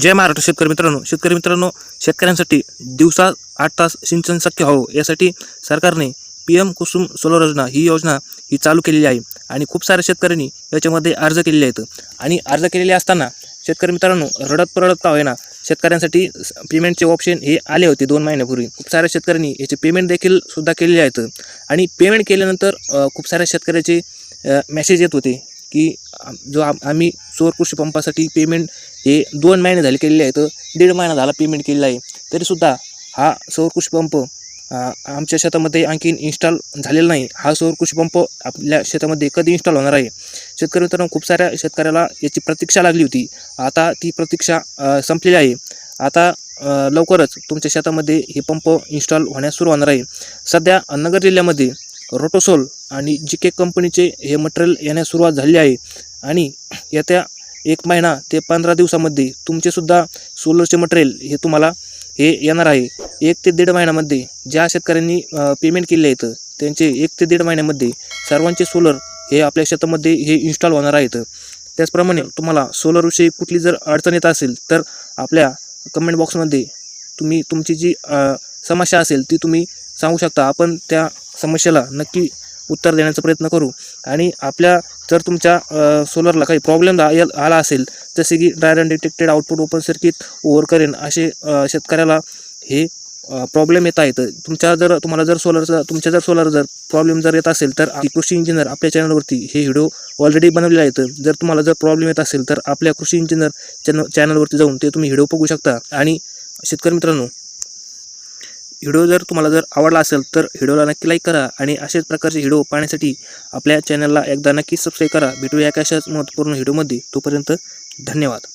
जय महाराष्ट्र शेतकरी मित्रांनो. शेतकरी मित्रांनो शेतकऱ्यांसाठी दिवसात आठ तास सिंचन शक्य व्हावं यासाठी सरकारने पी एम कुसुम सोलर योजना ही योजना ही चालू केलेली आहे आणि खूप साऱ्या शेतकऱ्यांनी याच्यामध्ये अर्ज केलेले आहेत. आणि अर्ज केलेले असताना शेतकरी मित्रांनो रडत परडत का होईना शेतकऱ्यांसाठी पेमेंटचे ऑप्शन हे आले होते दोन महिन्यापूर्वी. खूप साऱ्या शेतकऱ्यांनी याचे पेमेंट देखील सुद्धा केलेले आहेत. आणि पेमेंट केल्यानंतर खूप साऱ्या शेतकऱ्याचे मेसेज येत होते. की जो आम- आम्ही सौर कृषी पंपासाठी पेमेंट हे दोन महिने झाले केलेले आहेत. दीड महिना झाला पेमेंट केलेला आहे. तरीसुद्धा हा सौर कृषी पंप आमच्या शेतामध्ये आणखीन इन्स्टॉल झालेला नाही. हा सौर कृषी पंप आपल्या शेतामध्ये कधी इन्स्टॉल होणार आहे? शेतकरी मित्रांनो खूप साऱ्या शेतकऱ्याला याची प्रतीक्षा लागली होती. आता ती प्रतीक्षा संपलेली आहे. आता लवकरच तुमच्या शेतामध्ये हे पंप इन्स्टॉल होण्यास सुरू होणार आहे. सध्या नगर जिल्ह्यामध्ये रोटोसोल आणि जी के कंपनीचे हे मटेरियल येण्यास सुरुवात झाली आहे आणि येत्या एक महिना ते पंधरा दिवसामध्ये तुमचेसुद्धा सोलरचे मटेरियल हे तुम्हाला हे येणार आहे. एक ते दीड महिन्यामध्ये ज्या शेतकऱ्यांनी पेमेंट केले आहेत त्यांचे एक ते दीड महिन्यामध्ये सर्वांचे सोलर हे आपल्या शेतामध्ये हे इन्स्टॉल होणार आहेत. त्याचप्रमाणे तुम्हाला सोलरविषयी कुठली जर अडचण येत असेल तर आपल्या कमेंट बॉक्समध्ये तुम्ही तुमची जी समस्या असेल ती तुम्ही सांगू शकता. आपण त्या समस्येला नक्की उत्तर देण्याचा प्रयत्न करू. आणि आपल्या जर तुमच्या सोलरला काही प्रॉब्लेम आला असेल जसे की dry run detected output open circuit over current असे शेतकऱ्याला हे प्रॉब्लेम येत आहेत. तुमच्या जर तुम्हाला जर सोलरचा तुमच्या जर सोलर जर प्रॉब्लेम जर येत असेल तर कृषी इंजिनियर आपल्या चॅनलवरती हे व्हिडिओ ऑलरेडी बनवलेले आहेत. जर तुम्हाला जर प्रॉब्लेम येत असेल तर आपल्या कृषी इंजिनियर चॅनल चॅनलवरती जाऊन ते तुम्ही व्हिडिओ बघू शकता. आणि शेतकरी मित्रांनो व्हिडिओ जर तुम्हाला जर आवडला असेल तर व्हिडिओला नक्की लाईक करा आणि अशाच प्रकारचे व्हिडिओ पाहण्यासाठी आपल्या चॅनलला एकदा नक्की सबस्क्राईब करा. भेटूया एका अशाच महत्त्वपूर्ण व्हिडिओमध्ये. तोपर्यंत धन्यवाद.